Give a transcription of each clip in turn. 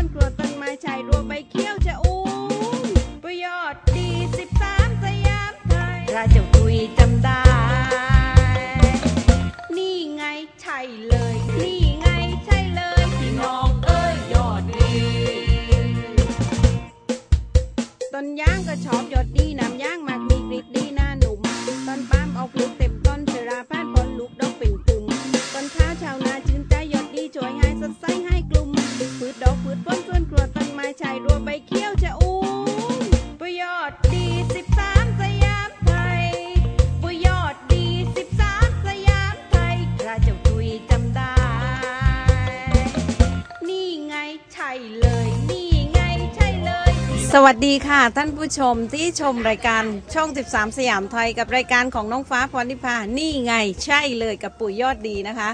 ต้นสวนครัวต้นไม้ชายรัวใบเขียวจะอุ้มประโยชน์ดีสิบสามสยามไทยราชบุรีจำได้ นี่ไงใช่เลย นี่ไงใช่เลยพี่น้องเอ้ยยอดดี ต้นยางก็ชอบยอดดีน้ำยางมา ดีค่ะท่านผู้ชมที่ชมรายการช่อง 13 สยามไทยกับรายการของน้องฟ้าพรนิพานี่ไงใช่เลยกับปุ๋ยยอดดีนะคะ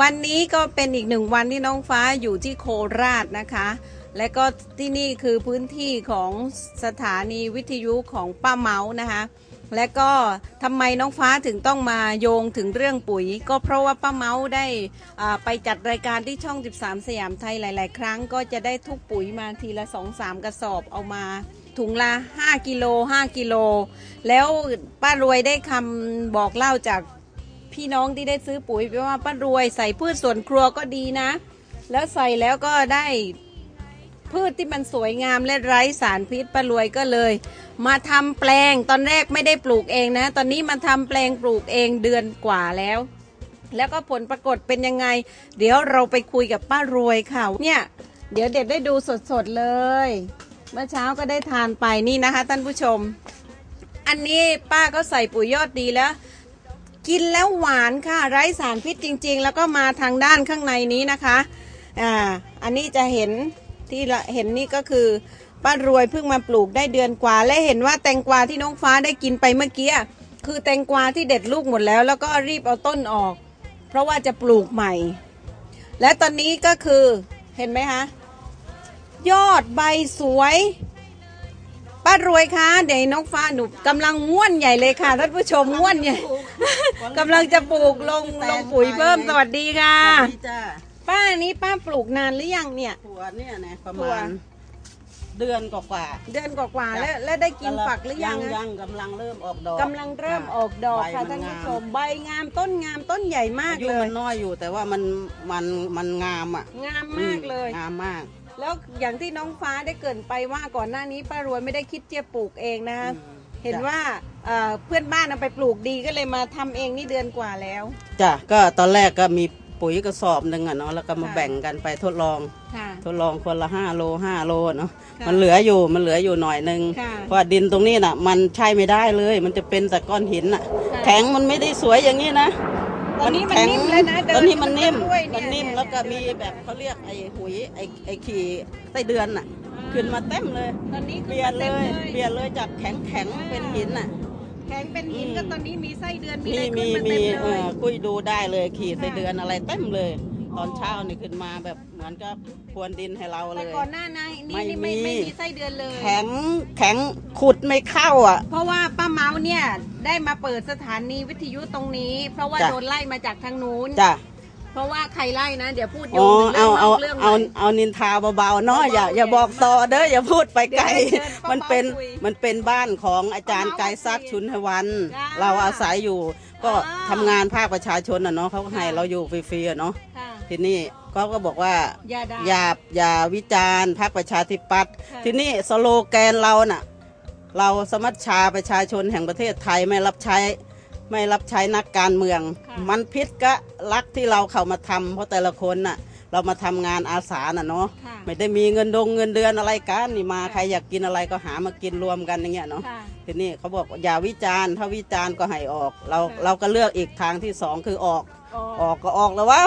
วันนี้ก็เป็นอีกหนึ่งวันที่น้องฟ้าอยู่ที่โคราชนะคะ และก็ที่นี่คือพื้นที่ของสถานีวิทยุของป้าเมานะคะ และก็ทำไมน้องฟ้าถึงต้องมาโยงถึงเรื่องปุ๋ย ก็เพราะว่าป้าเมาได้ไปจัดรายการที่ช่อง 13 สยามไทยหลาย ๆ ครั้งก็จะได้ทุกปุ๋ยมาทีละ 2-3 กระสอบเอามาถุงละ 5 กิโล 5 กิโล แล้วป้ารวยได้คำบอกเล่าจากพี่น้องที่ได้ซื้อปุ๋ยไปว่าป้ารวยใส่พืชสวนครัวก็ดีนะ แล้วใส่แล้วก็ได้ พืชที่มันสวยงามและไร้สารพิษป้ารวยก็เลย มาทำแปลงตอนแรกไม่ได้ปลูกเองนะ ตอนนี้มาทำแปลงปลูกเองเดือนกว่าแล้ว แล้วก็ผลปรากฏเป็นยังไง เดี๋ยวเราไปคุยกับป้ารวยค่ะเนี่ย เดี๋ยวเด็ดได้ดูสดๆเลย เมื่อเช้าก็ได้ทานไปนี่นะคะ ท่านผู้ชม อันนี้ป้าก็ใส่ปุ๋ยยอดดีแล้วกินแล้วหวานค่ะไร้สารพิษจริง ๆ แล้วก็มาทางด้านข้างในนี้นะคะ อ่า อันนี้จะเห็น ที่ละเห็นนี่ก็คือป้ารวยเพิ่งมาปลูกได้เดือนกว่า และเห็นว่าแตงกวาที่น้องฟ้าได้กินไปเมื่อกี้คือแตงกวาที่เด็ดลูกหมดแล้ว แล้วก็รีบเอาต้นออก เพราะว่าจะปลูกใหม่ และตอนนี้ก็คือเห็นไหมคะยอดใบสวยป้ารวยคะเดี๋ยวน้องฟ้าหนูกำลังง่วนใหญ่เลยค่ะท่านผู้ชมง่วนใหญ่กำลังจะปลูกลงลงปุ๋ยเพิ่มสวัสดีค่ะสวัสดีจ้า ป้านี้ป้าปลูกนานหรือยังเนี่ย ถั่วเนี่ยนะประถั่วมาณเดือนกว่าเดือนกว่าๆจ้ะแล้วแล้วได้ๆกินฝักหรือยังยัอะงกำลังเริ่มออกดอกกำลังเริ่มออกดอกค่ะใบท่านงผู้มชมใบงามต้นงามต้นใหญ่มากอายุเลมัย นน้อยอยู่แต่ว่ามันมันมันงามอะงามมากเลยงามมาก แล้วอย่างที่น้องฟ้าได้เกรินไปว่าก่อนหน้านี้ป้ารวยไม่ได้คิดจะปลูกเองนะคะอืม เห็นจ้ะว่าเอ่อเพื่อนบ้านเอาไปปลูกดีก็เลยมาทำเองนี่เดือนกว่าแล้ว จ้ะก็ตอนแรกก็มี ปุ๋ยกระสอบหนึ่งอะเนาะแล้วก็มาค่ะแบ่งกันไปทดลอง ค่ะ ทดลองคนละห้าโลห้าโลเนาะค่ะมันเหลืออยู่มันเหลืออยู่หน่อยหนึงค่ะเพราะว่าดินตรงนี้น่ะ มันใช่ไม่ได้เลย มันจะเป็นแต่ก้อนหินน่ะ ค่ะ แข็งมันไม่ได้สวยอย่างนี้นะตอนนี้มันแข็งนิ่มเลยนะเดินตอนนี้มันนิ่มด้วยเนี่ยมันนิ่มเนี่ยแล้วก็มีแบบเขาเรียกไอ้หุยไอ้ไอ้ขี่ไส้เดือนน่ะ ขึ้นมาเต็มเลย ตอนนี้เปลี่ยนเลยต็มเปลี่ยนเลยจากแข็งแข็งเป็นหินน่ะ แข็งเป็นหินอืมก็ตอนนี้มีไส้เดือนมีมีอะไรมีขึ้นมามีเต็มเอเลยอคุยดูได้เลยขี่ไส้ค่ะเดือนอะไรเต็มเลย ตอนเช้านี่ขึ้นมาแบบเหมือนกับพรวนดินให้เราเลแต่ย ก่อนหน้านั้นนี่นี่ไม่ไม่มีไม่มีไส้เดือนเลย แข็งแข็งขุดไม่เข้าอะ เพราะว่าป้าเมาเนี่ยได้มาเปิดสถานีวิทยุตรงนี้ เพราะว่าจ้ะ โดนไล่มาจากทางนู้น จ้ะ เพราะว่าใครไล่นะ เดี๋ยวพูดโยอ๋องถึงเรื่เอาองนเอาอกเรื่องเอาใหม่เอานินทาเบาๆเนาะอย่าเบาๆอย่าบอกต่อเด้ออย่าพูดไปไกลเดี๋ยวเชิญป้ามันเป็นเมาคุยมันเป็นบ้านของอาจารย์ป้าเมาไกรซักคุยชุนทวัน จ้าเราอาศัยอยู่ ก็อ่า ทำงานภาคประชาชนอะเนาะเขาก็ให้ค่ะเราอยู่ฟรีๆอะเนาะค่ะทีนี้เขาก็บอกว่า อย่าด่า อย่าอย่าวิจารณ์พรรคประชาธิปัตย์ค่ะทีนี้สโลแกนเราน่ะ เราสมัชชาประชาชนแห่งประเทศไทยไม่รับใช้ ไม่รับใช้นักการเมืองค่ะมันพิษก็รักที่เราเข้ามาทำเพราะแต่ละคนน่ะ เรามาทำงานอาสาน่ะเนาะค่ะไม่ได้มีเงินดงเงินเดือนอะไรกันนี่มาค่ะใครอยากกินอะไรก็หามากินรวมกันอย่างเงี้ยเนาะค่ะทีนี้เขาบอกอย่าวิจารณ์ถ้าวิจารณ์ก็ให้ออก เราค่ะเราก็เลือกอีกทางที่สองคือออกอ๋อออกก็ออกแล้วว่า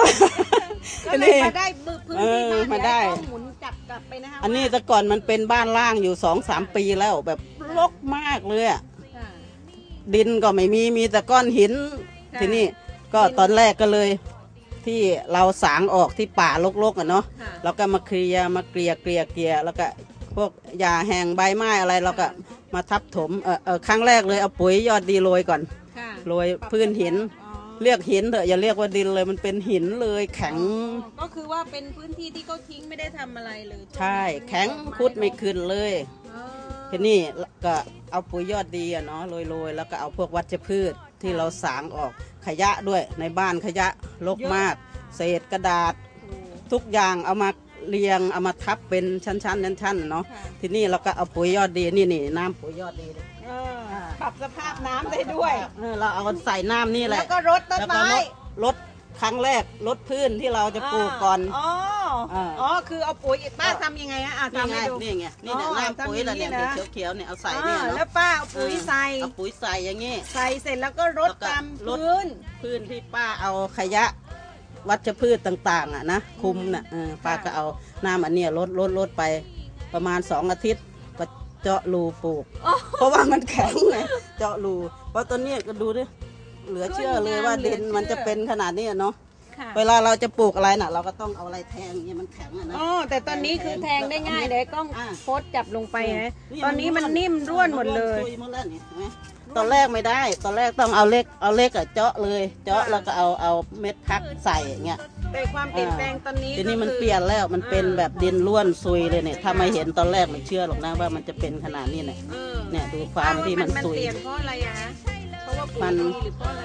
ก็เลยมาได้พื้นเอที่อบ้านมาได้เยวต้องหมุนจับกลับไปนะคะอันนี้ว่าแต่ก่อนมันเป็นบ้านล่างอยู่สองสามปีแล้วแบบรกมากเลยอะค่ะ ดินก็ไม่มีมีแต่ก้อนหินค่ะทีนี้ก็ตอนแรกก็เลย ที่เราสางออกที่ป่ารกๆอะเนาะค่ะเราก็มาเคลียร์มาเกลี่ยเกลี่ยเกลี่ยแล้วก็พวกหญ้าแห้งใบไม้อะไรเราก็มาทับถมเออเออครั้งแรกเลยเอาปุ๋ยยอดดีโรยก่อนค่ะโรยพื้นหิน อ๋อเรียกหินเถอะอย่าเรียกว่าดินเลยมันเป็นหินเลยแข็ง ก็คือว่าเป็นพื้นที่ที่เขาทิ้งไม่ได้ทำอะไรเลยใช่ แข็งคุดไม่ขึ้นเลยอ๋อ ทีนี้ก็เอาปุ๋ยยอดดีอะเนาะโรยๆ แล้วก็เอาพวกวัชพืชที่เราสางออกขยะด้วยในบ้านขยะรกมาก เศษกระดาษโอ้ทุกอย่างเอามาเรียงเอามาทับเป็นชั้นๆชั้นๆเนาะค่ะทีนี้เราก็เอาปุ๋ยยอดดีนี่นี่น้ำปุ๋ยยอดดีเลยเออปรับสภาพน้ำได้ด้วย เออเราเอาใส่น้ำนี่แหแล้ละวก็รดต้นแล้วก็ไม้ลดลดครั้งแรกลดพื้นที่เราจะปลูกก่อน อ๋อ อาอ๋อ คือเอาปุ๋ยป้าทำยังไงอะอะนี่ทำไงให้ดู นี่ไงนี่เนี่ยอ๋อน้ำปุ๋ยทำอละย่างนี้เนี่ยนะ เขียวๆเนี่ยเอาใส่อ่าเนี่ยแล้เนาะวป้าเอาปุ๋ยใส่ เอาปุ๋ยใส่อย่างงี้ ใส่เสร็จแล้วก็รดแล้วก็ ตามรดพื้น พื้นที่ป้าเอาขยะวัชพืชต่าง ๆ อะนะคุมน่ะเออป้าก็เอาน้ำอันเนี้ยลดลดลดไปประมาณสองอาทิตย์ก็เจาะรูปลูก เพราะว่ามันแข็งไงเจาะรูเพราะตอนนี้ก็ดูดิเหลือเชื่อเลยว่าดินมันจะเป็นขนาดนี้อะเนาะ ค่ะเวลาเราจะปลูกอะไรน่ะ เราก็ต้องเอาอะไรแทงอย่างเงี้ยมันแข็งอะนะ อ๋อแต่ตอนนี้คือแทงได้ง่ายเดี๋ยวกล้องอ่าโพสต์จับลงไปนะตอนนี้มันนิ่มร่วนหมดเลย ร่วนซุหมดแล้วนี่เห็นไหมตอนแรกไม่ได้ ตอนแรกต้องเอาเล็กเอาเล็กอะเจาะเลย เจาะแล้วก็เอาเอาเม็ดพักใส่อย่างเงี้ย แต่ความเปลี่ยนแปลงตอนนี้ทีนี้มันก็คือเปลี่ยนแล้วมันเป็นแบบดินร่วนซุยเลยเนี่ย ถ้าไม่เห็นตอนแรกไม่เชื่อหรอกนะว่ามันจะเป็นขนาดนี้เนี่ยเออเนี่ยดูความที่มันมันซุย เปลี่ยนเพราะอะไรอะฮะเพราะว่าปุ๋มัยนดีหรือเพราะอะไร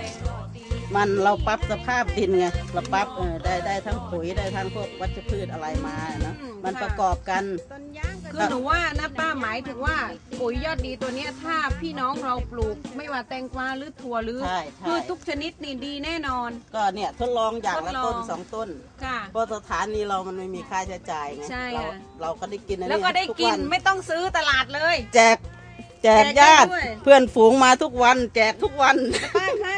มันเราปรับสภาพดินไงเราปรับเออได้ได้ทั้งปุ๋ยได้ทั้งพวกวัชพืชอะไรมาเนอะมันประกอบกันคือหนูว่านะป้าหมายถึงว่าปุ๋ยยอดดีตัวเนี้ยถ้าพี่น้องเราปลูกไม่ว่าแตงกวาหรือถั่วหรือใช่ใช่พืชทุกชนิดนี่ดีแน่นอน ก็เนี่ยทดลองอย่างละทดลองต้นสองต้นค่ะ เพราะสถานีเรามันไม่มีค่าใช้จ่ายไงใช่เราค่ะ เราก็ได้กินอันแล้วนี้ก็ได้ทุกินวันไม่ต้องซื้อตลาดเลย แจกแจกแจกญาติ ด้วย เพื่อนฝูงมาทุกวัน แจกทุกวัน ป้าคะ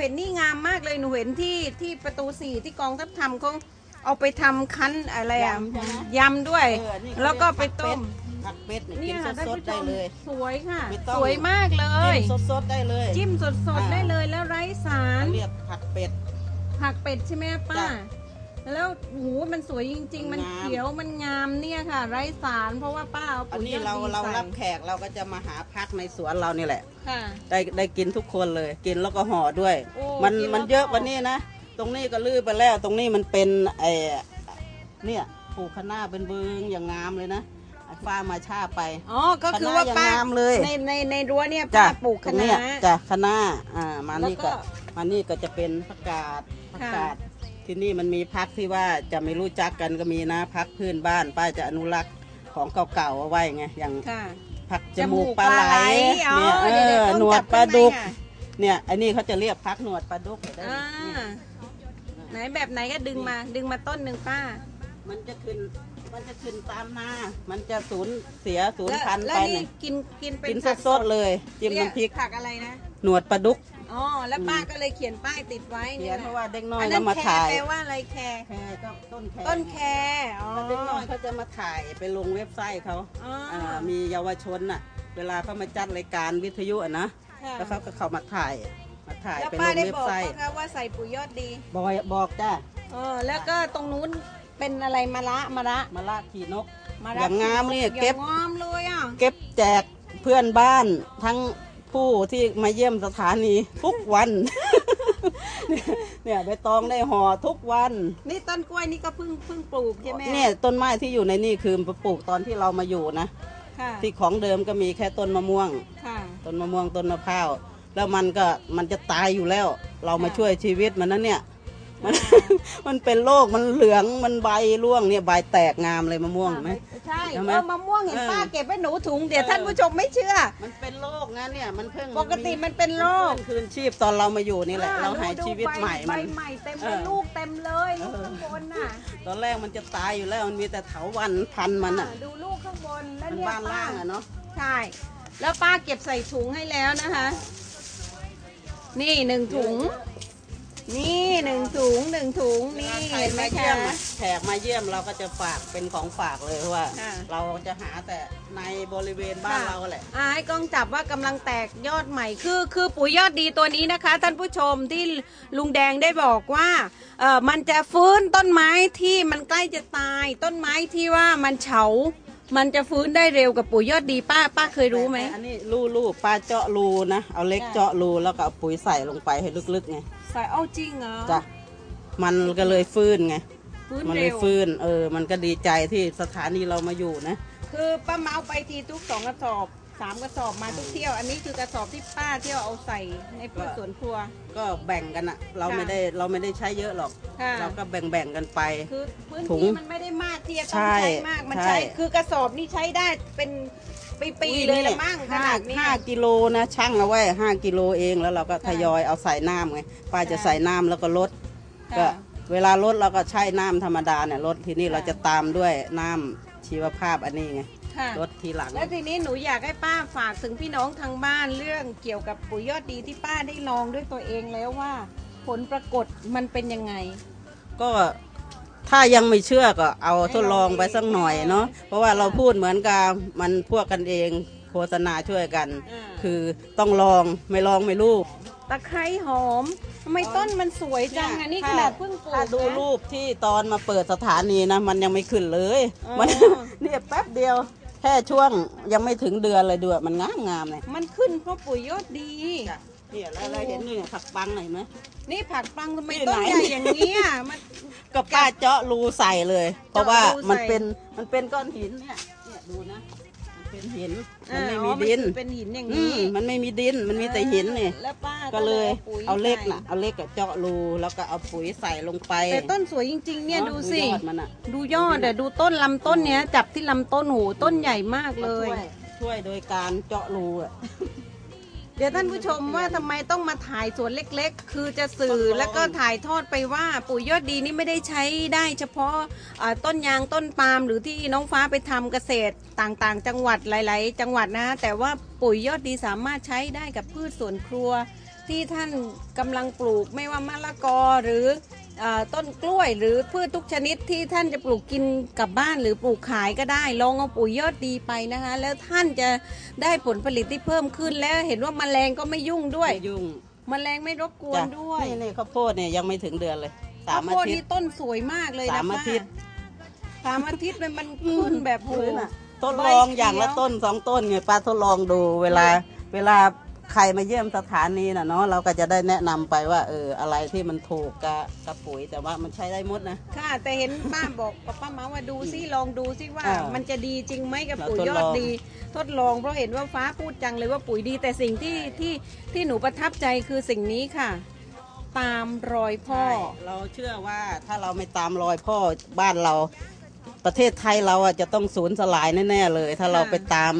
เนี่ยหนูเห็นนี่งามมากเลยหนูเห็นที่ที่ประตูสี่ที่กองทัพทำเขาเอาไปทำคั้นอะไรอะยำใช่ไหม ยำด้วย เออนี่เขาแล้วก็ไปต้มผักเป็ดเนี่ยเนี่กิยนค่ะท่านสดผู้ๆชได้มเลย สวยค่ะ ไม่ต้อง สวยมากเลยจิ้มสดๆได้เลยจิ้มสดอ่าๆได้เลยแล้วไร้สาร เรียกผักเป็ด ผักเป็ดใช่ไหมป้า จ้ะ แล้วหูมันสวยจริง ๆ มันงามเขียวมันงามเนี่ยค่ะ ไร้สารเพราะว่าป้าเอาอันปุ๋ยนี้ยอดเราดีเราใส่รับแขกเราก็จะมาหาพักในสวนเรานี่แหละ ค่ะ ได้ได้กินทุกคนเลย กินแล้วก็ห่อด้วย โอ้มันกินแล้วมันเยอะก็ กว่านี้นะ ตรงนี้ก็ลื้อไปแล้ว ตรงนี้มันเป็นไอ้เนี่ยปลูกคะน้าเป็นบึงอย่างงามเลยนะไอ้ฟ้ามาชาไป อ๋อก็คือว่าคะน้าป้ายังงามเลย ในในในรั้วเนี่ยจ้ะป้าปลูกตรคะงเนี้น้ายจ้ะคะน้าอ่ามาแล้วนี่ก็ก็มานี่ก็จะเป็นผักกาดผักค่ะ กาด ที่นี่มันมีพักที่ว่าจะไม่รู้จักกันก็มีนะ พักพื้นบ้านป้าจะอนุรักษ์ของเก่าๆเอาไว้ไงอย่างค่ะ ผักจมูกปลาไหลอ๋อเนี่ยเอเดี๋ยวอๆต้องหนวดจับปลาดุกข้งในค่ะเนี่ยอันนี้เขาจะเรียกพักหนวดปลาดุกเห็นไหมอ่านี่ไหนแบบไหนก็ดึงมาดึงมาต้นหนึ่งป้ามันจะขึ้นมันจะขึ้นตามนามันจะสูญเสียสูญแล้วพันธุ์แล้วไปนี่เนี่ยกินกินเป็นกินผักสดๆเลยจิ้มเยน้ำพริก ผักอะไรนะหนวดปลาดุก อ๋อแล้วป้าก็เลยเขียนป้ายติดไว้เขีเนี่ยนเพราะว่าเด็กน้อยอันก็นั้นมาแครถ่ายแปลว่าอะไรแครแคร์ก็ต้นแคร์ต้นแครอ๋อแล้วเด็กน้อยเขาจะมาถ่ายไปลงเว็บไซต์เขาอ๋ออ่ามีเยาวชนน่ะ เวลาเขามาจัดรายการวิทยุอะนะค่ะแล้วเขาก็เข้ามาถ่ายมาถ่ายแล้วไปป้าลงได้เว็บบอกไซไหมต์คะว่าใส่ปุ๋ยยอดดีบอกบอกจ้าเออแล้วก็ตรงนู้นเป็นอะไรมะระมะระมาละขี่นกมะอระย่างงามนี่อย่างเก็บงามเลยอะเก็บแจกเพื่อนบ้านทั้ง ผู้ที่มาเยี่ยมสถานีทุกวันเนี่ยเนี่ยใบตองได้ห่อทุกวัน นี่ต้นกล้วยนี่ก็เพิ่งเพิ่งปลูกใช่ไหมเนี่ยต้นไม้ที่อยู่ในนี่คือปลูกตอนที่เรามาอยู่นะค่ะที่ของเดิมก็มีแค่ต้นมะม่วงค่ะต้นมะม่วงต้นมะพร้าวแล้วมันก็มันจะตายอยู่แล้ว เรามาค่ะช่วยชีวิตมันนั้นเนี่ย มันมันเป็นโรคมันเหลืองมันใบร่วงเนี่ยใบแตกงามเลยมะม่วงเห็นไหม ใช่เห็เอนไหมอมะม่วงเห็นเออป้าเก็บไว้หนูถุงเดี๋ยวเออ ท่านผู้ชมไม่เชื่อ มันเป็นโรคนะเนี่ยมันเพิ่งปกติมันเป็นโรคมันฟื้นคืนชีพตอนเรามาอยู่นี่แหละ เราหายดูชีวิตใบใหม่ใบมันใหม่เต็มเอเลยอ ลูกเต็มเลยลูกเออข้างบนน่ะตอนแรกมันจะตายอยู่แล้วมันมีแต่เถาวันพันมันอะอ่าดูลูกข้างบนแล้วมันเนี่ยบ้านป้าล่างอะเนาะใช่ แล้วป้าเก็บใส่ถุงให้แล้วนะคะ นี่หนึ่งถุง นี่หนึ่งถุงหนึ่งถุงนี่ใครเห็นไหมมาคะเยี่ยมอะแขกมาเยี่ยมเราก็จะฝากเป็นของฝากเลยเพราะว่า ค่ะ เราจะหาแต่ในบริเวณบ้านเราแหละอ่าให้กล้องจับว่ากำลังแตกยอดใหม่คือ คือปุ๋ยยอดดีตัวนี้นะคะ ท่านผู้ชมที่ลุงแดงได้บอกว่าเออมันจะฟื้นต้นไม้ที่มันใกล้จะตาย ต้นไม้ที่ว่ามันเฉา มันจะฟื้นได้เร็วกับปุ๋ยยอดดีป้าป้าเคยรู้ไหม แต่อันนี้รูรูปลาเจาะรูนะเอาเล็กจ้ะเจาะรูแล้วก็เอาปุ๋ยใส่ลงไปให้ลึกๆไง ใส่เอาจริงเหรอจ้ะมันก็เลยฟื้นไง ฟื้นมันเลเร็ยว ฟื้น เออ มันก็ดีใจที่สถานีเรามาอยู่นะ คือป้าเมาไปทีทุกสองกระสอบสามกระสอบมาทุกเที่ยว อันนี้คือกระสอบที่ป้าเที่ยวเอาใส่ในพืชสวนครัว ก็แบ่งกันอะเราค่ะไม่ได้เราไม่ได้ใช้เยอะหรอก ค่ะ เราก็แบ่งๆกันไป คือพื้นถุงที่มันไม่ได้มากที่จะต้องใช่ใช้มากมันใช่ ใช้คือกระสอบนี่ใช้ได้เป็น ปีๆเลยละมั่งขห้านาดนี้ห้ากิโลนะช่างเอาไว้ห้ากิโลเองแล้วเราก็ค่ะทยอยเอาใส่น้ำไงป้าจะค่ะใส่น้ำแล้วก็ลดค่ะก็เวลาลดเราก็ใช้น้ำธรรมดาเนี่ยลดทีนี้ค่ะเราจะตามด้วยน้ำชีวภาพอันนี้ไงค่ะ ลดทีหลัง แล้วทีนี้หนูอยากให้ป้าฝากถึงพี่น้องทางบ้านเรื่องเกี่ยวกับปุ๋ยยอดดีที่ป้าได้ลองด้วยตัวเองแล้วว่า ผลปรากฏมันเป็นยังไง ก็ ถ้ายังไม่เชื่อก็เอาทดลองไปสักหน่อยเนาะเพราะว่าเราพูดเหมือนกับมันพวกกันเองโฆษณาช่วยกันอ่าคือต้องลองไม่ลองไม่รู้ตะไคร้หอมทำไมต้นมันสวยจังอันนี้ขนาดเพิ่งปลูกถ้าดูนะ รูปที่ตอนมาเปิดสถานีนะ มันยังไม่ขึ้นเลยอ๋อ มัน เนี่ยแป๊บเดียว แค่ช่วงยังไม่ถึงเดือนเลยด้วยมันงามงามๆเลยมันขึ้นเพราะปุ๋ยยอดดี เนี่ยแล้วเราเห็นนี่ผักปังหน่อยไหม นี่ผักปังทำไมที่ต้นไหนใหญ่อย่างเนี้ยมัน ก็ป้าเจาะรูใส่เลย เพราะว่าเจาะรูใส่มันเป็นมันเป็นก้อนหินเนี่ยเนี่ยดูนะ มันเป็นหิน มันไม่มีอ๋อดินคือเป็นหินอย่างอืนี้มมันไม่มีดิน มันมีแต่หินนี่ แล้วป้าก็เลยปุ๋ยเอาเล็กใส่น่ะ เอาเล็กกับเจาะรูแล้วก็เอาปุ๋ยใส่ลงไปแต่ต้นสวยจริง ๆ เนี่ยอะดูสิ ยอดมันอะดูยอดอะดูต้นลำต้นเนี้ยจับที่ลำต้นหูต้นใหญ่มากเลย ช่วยช่วยโดยการเจาะรูอะ เดี๋ยวท่านผู้ชมว่าทำไมต้องมาถ่ายสวนเล็กๆ คือจะสื่อต้องลองแล้วก็ถ่ายทอดไปว่าปุ๋ยยอดดีนี่ไม่ได้ใช้ได้เฉพาะอ่าต้นยางต้นปาล์มหรือที่น้องฟ้าไปทำเกษตรต่างๆ จังหวัดหลาย ๆ จังหวัดนะ แต่ว่าปุ๋ยยอดดีสามารถใช้ได้กับพืชสวนครัว ที่ท่านกำลังปลูกไม่ว่ามะละกอหรืออา ต้นกล้วยหรือพืชทุกชนิดที่ท่านจะปลูกกินกลับบ้านหรือปลูกขายก็ได้ ลองเอาปุ๋ยยอดดีไปนะคะ แล้วท่านจะได้ผลผลิตที่เพิ่มขึ้นแล้วเห็นว่าแมลงก็ไม่ยุ่งด้วยไม่ยุ่งแมลงไม่รบกวนจ้ะด้วยนี่นี่ข้าวโพดเนี่ยยังไม่ถึงเดือนเลยสาข้าวมโพอาดทิตนี่ย์ ต้นสวยมากเลยนะสามอาป้ทิตย์สามอาทิตย์เลยมันขึ้นแบบโหพื้นอะทดลองอย่างละต้นสองต้นไงป้าทดลองดูเวลาเวลา ใครมาเยี่ยมสถานีน่ะเนาะเราก็จะได้แนะนำไปว่าเอออะไรที่มันถูกกับกับปุ๋ยแต่ว่ามันใช้ได้หมดนะ ค่ะแต่เห็นป้าบอกกับป้าเมาว่าดูซิลองดูซิว่า อ่ามัมันจะดีจริงไหมกับเราปุ๋ยทดยอลดอง ดี ทดลองเพราะเห็นว่าฟ้าพูดจังเลยว่าปุ๋ยดี แต่สิ่งที่ที่ที่หนูประทับใจคือสิ่งนี้ค่ะ ตามรอยพ่อ ใช่เราเชื่อว่าถ้าเราไม่ตามรอยพ่อบ้านเรา ประเทศไทยเราอะจะต้องสูญสลายแน่ๆเลย ถ้าเราค่ะไปตาม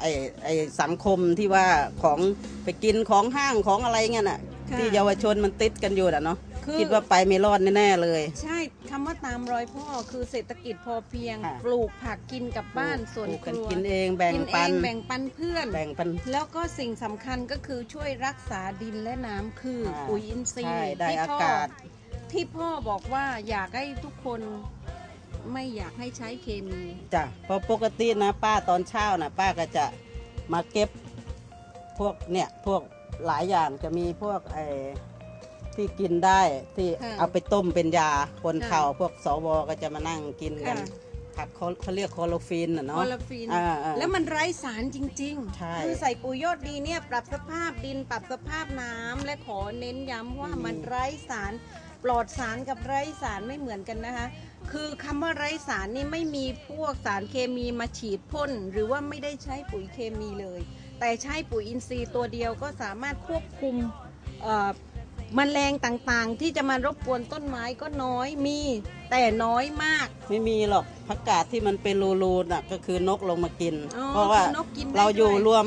ไอ้ไอ้สังคมที่ว่าของไปกินของห้างของอะไรเงี้ยน่ะค่ะที่เยาวชนมันติดกันอยู่น่ะเนาะคือคิดว่าไปไม่รอดแน่ๆเลย ใช่คำว่าตามรอยพ่อคือเศรษฐกิจพอเพียงค่ะปลูกผักกินกับบ้านส่วนปลูกคกันรัวกินเองแบ่งกินปันเองแบ่งปันเพื่อนแบ่งปันแล้วก็สิ่งสำคัญก็คือช่วยรักษาดินและน้ำคืออ่าปุ๋ยอินทรีใช่ย์ได้ที่อาพ่อกาศที่พ่อบอกว่าอยากให้ทุกคน ไม่อยากให้ใช้เคมี จ้ะเพราะปกตินะป้าตอนเช้านะป้าก็จะมาเก็บพวกเนี่ยพวกหลายอย่างจะมีพวกไอ้ที่กินได้ที่ค่ะเอาไปต้มเป็นยาคนค่ะเข่าพวกสวก็จะมานั่งกินกันค่ะ ผักเขาเขาเรียกโคโลฟีนน่ะคเนาะ อลลาฟีนอ่าอ่าแล้วมันไร้สารจริงใช่คือใส่ปุ๋ยยอดดีเนี่ยปรับสภาพดินปรับสภาพน้ำและขอเน้นย้ำว่าอืมมันไร้สาร ปลอดสารกับไร้สารไม่เหมือนกันนะคะ คือคำว่าไร้สารนี่ไม่มีพวกสารเคมีมาฉีดพ่น หรือว่าไม่ได้ใช้ปุ๋ยเคมีเลย แต่ใช้ปุ๋ยอินทรีย์ตัวเดียวก็สามารถควบคุมเอ่อมแมลงต่างๆ ที่จะมารบกวนต้นไม้ก็น้อยมี แต่น้อยมาก ไม่มีหรอกผักกาดที่มันเป็นรูๆน่ะก็คือนกลงมากินอ๋อเพราะว่าคือนกกินได้เราอยู่ด้วยรวม